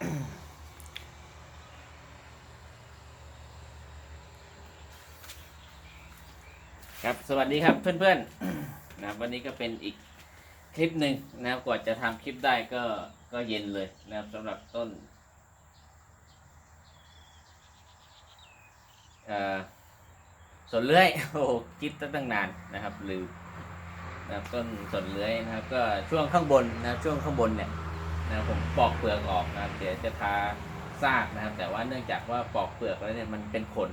ครับ สวัสดีครับเพื่อนๆนะวันนี้ก็เป็นอีกคลิปหนึ่งนะครับกว่าจะทำคลิปได้ก็ก็เย็นเลยนะครับสำหรับต้นเอ่อสวนเลื้อยโอ้คิดตั้งนานนะครับลืมนะครับต้นสวนเลื้อยนะครับ ก็ช่วงข้างบนนะครับช่วงข้างบนเนี่ย นะครับผมปอกเปลือกออกนะครับเดี๋ยวจะทาซากนะครับ แต่ว่าเนื่องจากว่าปอกเปลือกแล้วเนี่ยมันเป็นขน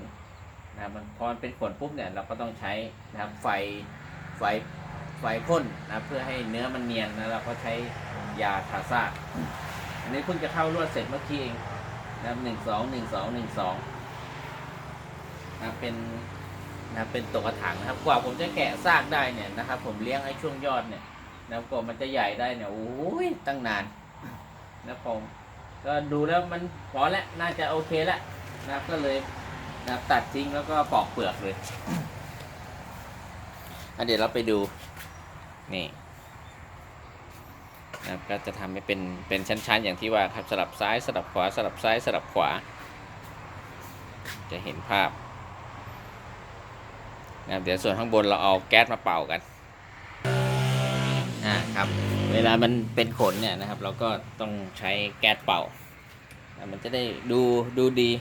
นะครับมันพอมันเป็นขนปุ๊บเนี่ยเราก็ต้องใช้นะครับไฟไฟไฟพ่นนะเพื่อให้เนื้อมันเนียนนะเราก็ใช้ยาทาซากอันนี้เพิ่งจะเข้ารวดเสร็จเมื่อกี้เองนะครับหนึ่งสองหนึ่งสองหนึ่งสองนะเป็นนะเป็นตัวกระถางนะครับกว่าผมจะแกะซากได้เนี่ยนะครับ ผมเลี้ยงไอ้ช่วงยอดเนี่ยนะครับกว่ามันจะใหญ่ได้เนี่ยโอ้ยตั้งนาน นะผมก็ดูแล้วมันพอแล้วน่าจะโอเคแล้วนะก็เลยนะตัดทิ้งแล้วก็ปอกเปลือกเลยอันเดี๋ยวเราไปดูนี่นะก็จะทำให้เป็นเป็นชั้นๆ อย่างที่ว่าครับสลับซ้ายสลับขวาสลับซ้ายสลับขวา จะเห็นภาพนะเดี๋ยวส่วนข้างบนเราเอาแก๊สมาเป่ากันอ่าครับ เวลามันเป็นขนเนี่ยนะครับ เราก็ต้องใช้แก๊สเป่า มันจะได้ดูดูดี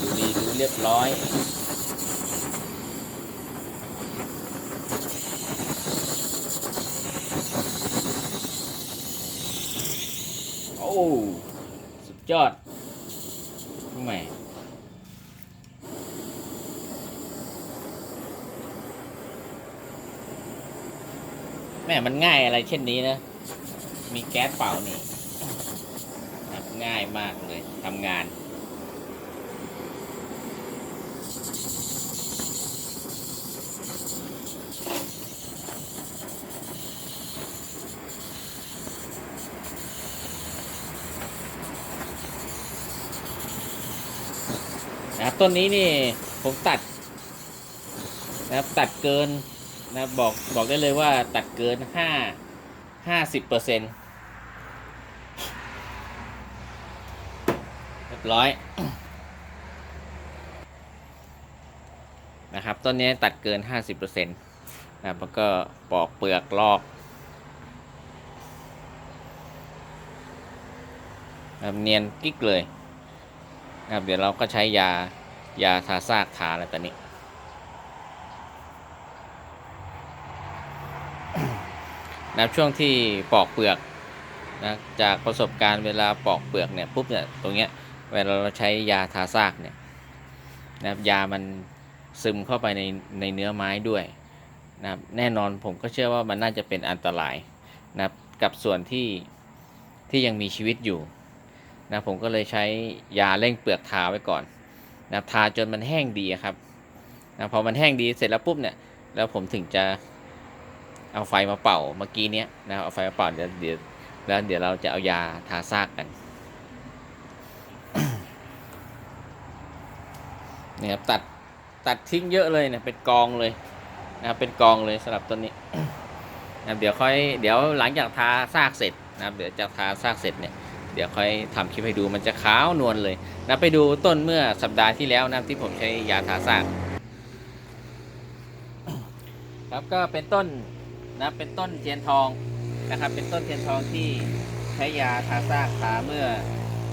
ดูดีดูเรียบร้อยโอ้ สุดยอดแหม่ แม่มันง่ายอะไรเช่นนี้นะ มีแก๊สเป่านี่ง่ายมากเลยทำงาน นะครับต้นนี้นี่ผมตัด นะครับตัดเกิน นะบอกบอกได้เลยว่าตัดเกินห้าห้าสิบเปอร์เซ็นต์เรียบร้อยนะครับต้นนี้ตัดเกินห้าสิบเปอร์เซ็นต์นะครับแล้วก็ปอกเปลือกลอกเนียนกิ๊กเลยนะครับเดี๋ยวเราก็ใช้ยายาทาซากทาแล้วตอน นี้นะครับช่วงที่ปอกเปลือกนะจากประสบการณ์เวลาปอกเปลือกเนี่ยปุ๊บเนี่ยตรงเนี้ยเวลาเราใช้ยาทาซากเนี่ยนะครับยามันซึมเข้าไปในในเนื้อไม้ด้วยนะครับแน่นอนผมก็เชื่อว่ามันน่าจะเป็นอันตรายนะครับกับส่วนที่ที่ยังมีชีวิตอยู่นะผมก็เลยใช้ยาเร่งเปลือกทาไว้ก่อนนะทาจนมันแห้งดีครับนะพอมันแห้งดีเสร็จแล้วปุ๊บเนี่ยแล้วผมถึงจะ เอาไฟมาเป่าเมื่อกี้เนี้ยนะเอาไฟมาเป่าเดี๋ยวเดี๋ยวแล้วเดี๋ยวเราจะเอายาทาซากกันนี่ครับตัดตัดทิ้งเยอะเลยเนี่ยเป็นกองเลยนะครับเป็นกองเลยสำหรับต้นนี้นะเดี๋ยวค่อยเดี๋ยวหลังจากทาซากเสร็จนะครับเดี๋ยวจะทาซากเสร็จเนี่ยเดี๋ยวค่อยทำคลิปให้ดูมันจะขาวนวลเลยนะไปดูต้นเมื่อสัปดาห์ที่แล้วนะครับที่ผมใช้ยาทาซากครับก็เป็นต้น นะเป็นต้นเทียนทองนะครับ เป็นต้นเทียนทองที่ใช้ยาทาซากทาเมื่อ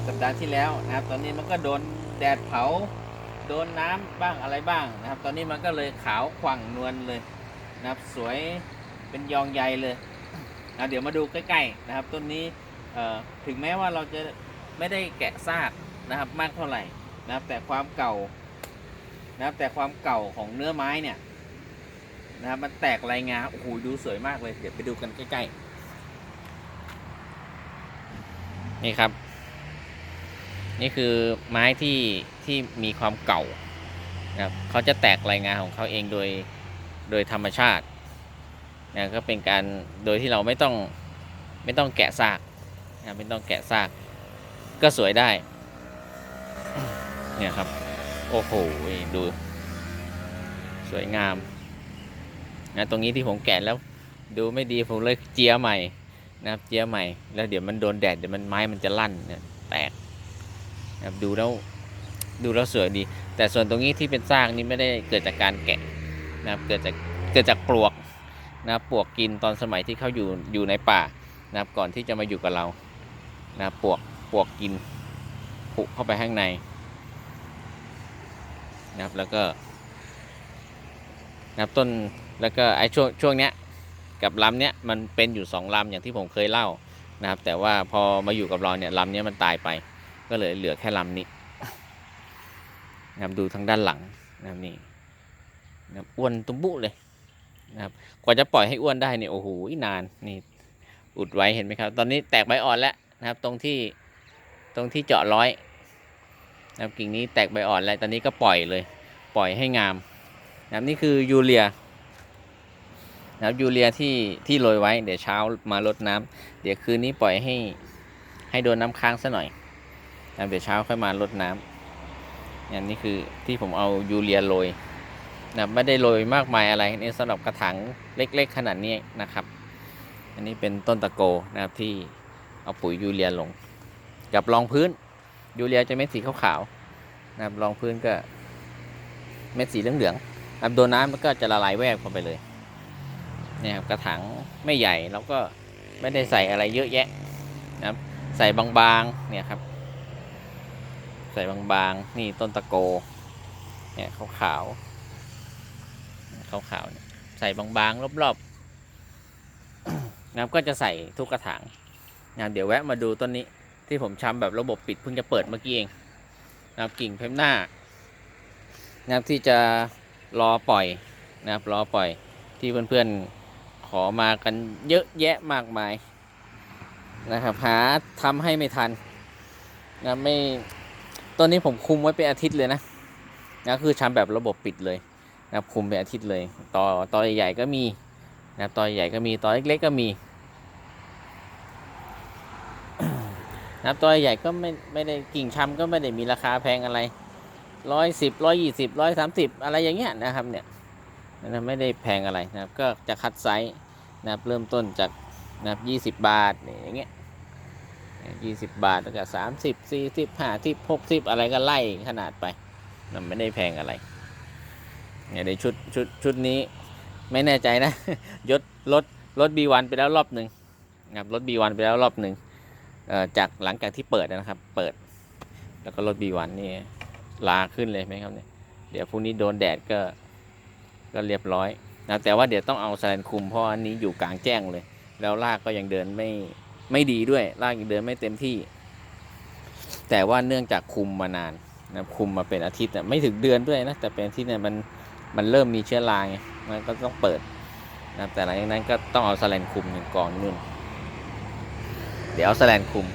สัปดาห์ที่แล้วนะครับ ตอนนี้มันก็โดนแดดเผา โดนน้ำบ้างอะไรบ้างนะครับ ตอนนี้มันก็เลยขาวขวั่งนวลเลยนะครับ สวยเป็นยองใยเลยนะเดี๋ยวมาดูใกล้ๆนะครับ ต้นนี้ถึงแม้ว่าเราจะไม่ได้แกะซากนะครับมากเท่าไหร่นะครับแต่ความเก่านะครับแต่ความเก่าของเนื้อไม้เนี่ย นะครับมันแตกลายงาโอ้โหดูสวยมากเลย เดี๋ยวไปดูกันใกล้ๆ นี่ครับ นี่คือไม้ที่ที่มีความเก่านะครับเขาจะแตกลายงาของเขาเองโดยโดยธรรมชาตินะก็เป็นการโดยที่เราไม่ต้องไม่ต้องแกะซากนะไม่ต้องแกะซากก็สวยได้ เนี่ยครับ โอ้โหดู สวยงาม นะตรงนี้ที่ผมแกะแล้วดูไม่ดีผมเลยเจียใหม่นะครับเจียใหม่ แล้วเดี๋ยวมันโดนแดดเดี๋ยวมันไม้มันจะลั่นเนี่ยแตกนะครับดูแล้วดูแล้วสวยดี แต่ส่วนตรงนี้ที่เป็นซากนี่ไม่ได้เกิดจากการแกะนะครับเกิดจากเกิดจากปลวกนะครับปลวกกินตอนสมัยที่เขาอยู่อยู่ในป่านะครับก่อนที่จะมาอยู่กับเรานะครับปลวกปลวกกินผุเข้าไปข้างในนะครับแล้วก็นะครับต้น แล้วก็ไอ้ช่วงช่วงเนี้ยกับลำเนี้ยมันเป็นอยู่สองลำอย่างที่ผมเคยเล่านะครับ แต่ว่าพอมาอยู่กับเราเนี่ยลำเนี้ยมันตายไป ก็เลยเหลือแค่ลำนี้นะครับดูทางด้านหลังนะครับนี่นะครับอ้วนตุ้มบุเลยนะครับกว่าจะปล่อยให้อ้วนได้เนี่ยโอ้โหนานนี่อุดไว้เห็นไหมครับ ตอนนี้แตกใบอ่อนแล้วนะครับ ตรงที่ตรงที่เจาะร้อยนะครับกิ่งนี้แตกใบอ่อนแล้วตอนนี้ก็ปล่อยเลย ปล่อยให้งามนะครับนี่คือยูเรีย นะครับยูเรียที่ที่โรยไว้เดี๋ยวเช้ามารดน้ำเดี๋ยวคืนนี้ปล่อยให้ให้โดนน้ำค้างซะหน่อยนะเดี๋ยวเช้าค่อยมารดน้ำอย่างนี้คือที่ผมเอายูเรียโรยนะครับไม่ได้โรยมากมายอะไรนี่สำหรับกระถางเล็ก ๆ ขนาดนี้นะครับ อันนี้เป็นต้นตะโกนะครับที่เอาปุ๋ยยูเรียลง กับรองพื้นยูเรียจะเม็ดสีขาวๆนะครับรองพื้นก็เม็ดสีเหลืองๆนะครับโดนน้ำมันก็จะละลายแวบเข้าไปเลย เนี่ยครับกระถางไม่ใหญ่แล้วก็ไม่ได้ใส่อะไรเยอะแยะนะครับใส่บางๆเนี่ยครับ ใส่บางๆนี่ต้นตะโกเนี่ยขาวขาวขาวขาวใส่บางๆรอบๆนะครับก็จะใส่ทุกกระถางนะเดี๋ยวแวะมาดูต้นนี้ที่ผมชำแบบระบบปิดเพิ่งจะเปิดเมื่อกี้เองนะครับกิ่งเพมหน้านะครับที่จะรอปล่อยนะครับรอปล่อยที่เพื่อนๆ อมากันเยอะแยะมากมายนะครับหาทำให้ไม่ทันนะไม่ตอนนี้ผมคุมไว้เป็นอาทิตย์เลยนะนะคือทำแบบระบบปิดเลยนะค,คุมเป็นอาทิตย์เลยต่อตอใหญ่ๆก็มีนะครับตอใหญ่ก็มีตอเล็กๆก็มีนะครับตอใหญ่ก็ไม่ไม่ได้กิ่งชำก็ไม่ได้มีราคาแพงอะไรร้อยสิบร้อยยี่สิบร้อยสามสิบอะไรอย่างเงี้ยนะครับเนี่ยนะไม่ได้แพงอะไรนะครับ ก็จะคัดไซส์ นะครับเริ่มต้นจากนะครับยี่สิบบาทนี่อย่างเงี้ยยี่สิบบาทแล้วก็สามสิบสี่สิบห้าสิบหกสิบอะไรก็ไล่ขนาดไปมันไม่ได้แพงอะไรเนี่ยในชุดชุดชุดนี้ไม่แน่ใจนะยศรถรถ B1 ไปแล้วรอบหนึ่งนะครับรถ B1 ไปแล้วรอบหนึ่งเอ่อจากหลังจากที่เปิดนะครับ เปิด แล้วก็รถ B1 นี่ลาขึ้นเลยไหมครับเนี่ยเดี๋ยวพรุ่งนี้โดนแดดก็ก็เรียบร้อย นะแต่ว่าเดี๋ยวต้องเอาแสลนคุมเพราะอันนี้อยู่กลางแจ้งเลย แล้วลากก็ยังเดินไม่ไม่ดีด้วย ลากยังเดินไม่เต็มที่ แต่ว่าเนื่องจากคุมมานานนะคุมมาเป็นอาทิตย์น่ะไม่ถึงเดือนด้วยนะแต่เป็นอาทิตย์เนี่ยมันมันเริ่มมีเชื้อราไงมันก็ต้องเปิดนะแต่หลังจากนั้นก็ต้องเอาแสลนคุมหนึ่งกองนู่นเดี๋ยวเอาแสลนคุม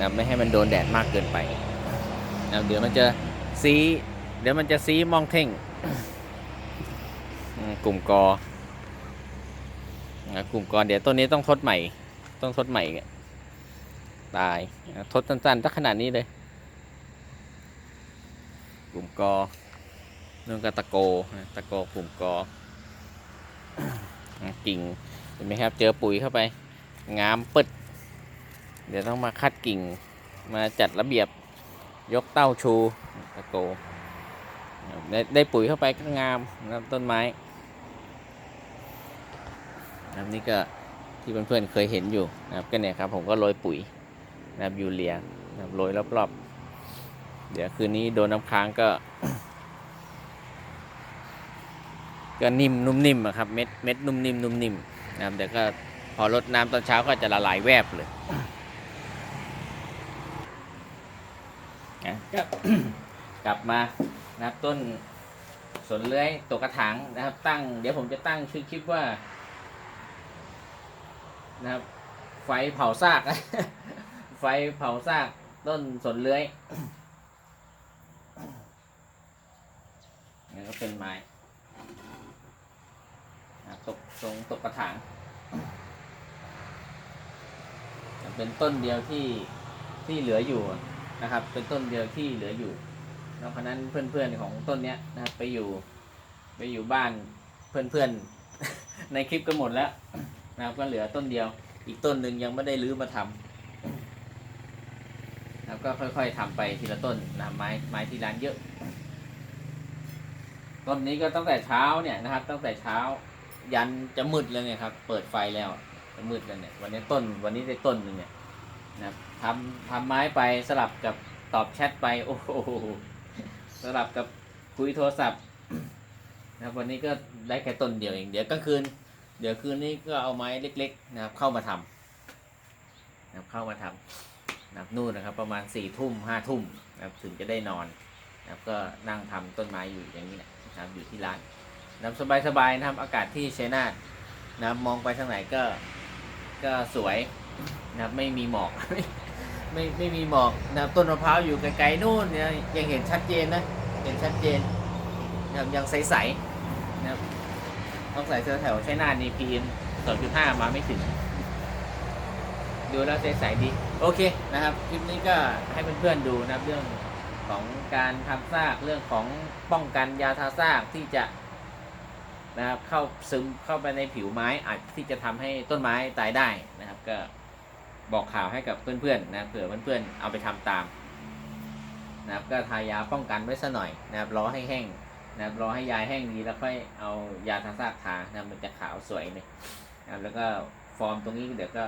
นะไม่ให้มันโดนแดดมากเกินไปนะเดี๋ยวมันจะซีเดี๋ยวมันจะซีมองเท่ง กลุ่มกอกลุ่มกอเดี๋ยวต้นนี้ต้องทดใหม่ ต้องทดใหม่อีกตายทดสั้นๆถ้าขนาดนี้เลย กลุ่มกอเรื่องกตะโกตะโกกลุ่มกอกิ่งเห็นไหมครับ เจอปุ๋ยเข้าไป งามปึด เดี๋ยวต้องมาคัดกิ่ง มาจัดระเบียบยกเต้าชูตะโก ได้ได้ปุ๋ยเข้าไปก็งามนะครับต้นไม้นะครับนี่ก็ที่เพื่อนๆเคยเห็นอยู่นะครับก็เนี่ยครับผมก็โรยปุ๋ยนะครับยูเรียนะครับโรยรอบๆ เดี๋ยวคืนนี้โดนน้ำค้างก็ ก็นิ่มนุ่มนิ่มอะครับเม็ดเม็ดนุ่มนิ่มนุ่มนิ่มนะครับเดี๋ยวก็พอรดน้ำตอนเช้าก็จะละลายแวบเลยนะก็กลับมา นะครับต้นสนเลื้อยตกกระถางนะครับ ตั้ง เดี๋ยวผมจะตั้งชื่อคลิปว่า นะครับ ไฟเผาซาก ไฟเผาซากต้นสนเลื้อยนี่ก็เป็นไม้ตกตรงตกกระถางเป็นต้นเดียวที่ที่เหลืออยู่นะครับ เป็นต้นเดียวที่เหลืออยู่ แล้วเพราะนั้นเพื่อนๆของต้นเนี้ยนะครับไปอยู่ไปอยู่บ้านเพื่อนๆ ในคลิปกันหมดแล้วนะครับก็เหลือต้นเดียว อีกต้นหนึ่งยังไม่ได้รื้อมาทำแล้วก็ค่อยๆทำไปทีละต้นนะไม้ไม้ที่ร้านเยอะต้นนี้ก็ตั้งแต่เช้าเนี่ยนะครับ ตั้งแต่เช้ายันจะมืดแล้วเนี่ยครับ เปิดไฟแล้วจะมืดแล้วเนี่ย วันนี้ต้นวันนี้ได้ต้นหนึ่งเนี่ยนะครับทำทำไม้ไปสลับกับตอบแชทไป โอ้โห สลับกับคุยโทรศัพท์นะครับวันนี้ก็ได้แค่ต้นเดียวเองเดี๋ยวกลางคืน เดี๋ยวคืนนี้ก็เอาไม้เล็ก ๆ นะครับ เข้ามาทำนะครับเข้ามาทำนะครับนู่นนะครับ ประมาณสี่ทุ่มห้าทุ่มนะครับถึงจะได้นอนนะครับก็นั่งทำต้นไม้อยู่อย่างนี้แหละนะครับอยู่ที่ร้านนะครับสบายๆนะครับอากาศที่ชัยนาทนะครับมองไปทางไหนก็ก็สวยนะครับไม่มีหมอก ไม่ไม่มีหมอกนะครับต้นมะพร้าวอยู่ไกลๆนู่นเนี่ยยังเห็นชัดเจนนะเห็นชัดเจนนะครับยังใสๆนะครับต้องใส่เสื้อแถวใช้นานนี่พีมสองจุดห้ามาไม่ถึง ดูแล้วใสๆดีโอเคนะครับคลิปนี้ก็ให้เพื่อนๆดูนะครับเรื่องของการทำซากเรื่องของป้องกันยาทาซากที่จะนะครับเข้าซึมเข้าไปในผิวไม้อาจที่จะทำให้ต้นไม้ตายได้นะครับก็ บอกข่าวให้กับเพื่อนๆนะเผื่อเพื่อนๆเอาไปทำตามนะครับก็ทายาป้องกันไว้สัหน่อยนะครับรอให้แห้งนะครับรอให้ยายแห้งดีแล้วค่อยเอายาทาซากทานะมันจะขาวสวยเลยนะครับแล้วก็ฟอร์มตรงนี้เดี๋ยวก็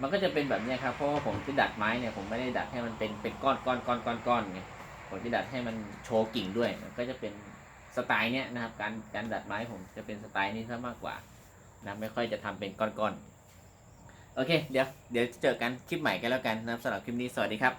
มันก็จะเป็นแบบนี้ครับเพราะว่าผมที่ดัดไม้เนี่ยผมไม่ได้ดัดให้มันเป็นเป็นก้อนก้อนก้อนก้อนก้อนไงผมจะดัดให้มันโชว์กิ่งด้วยมันก็จะเป็นสไตล์เนี้ยนะครับการการดัดไม้ผมจะเป็นสไตล์นี้ซะมากกว่านะไม่ค่อยจะทำเป็นก้อนก้อนๆ โอเค เดี๋ยว เดี๋ยวเจอกันคลิปใหม่กันแล้วกันนะครับสำหรับคลิปนี้ สวัสดีครับ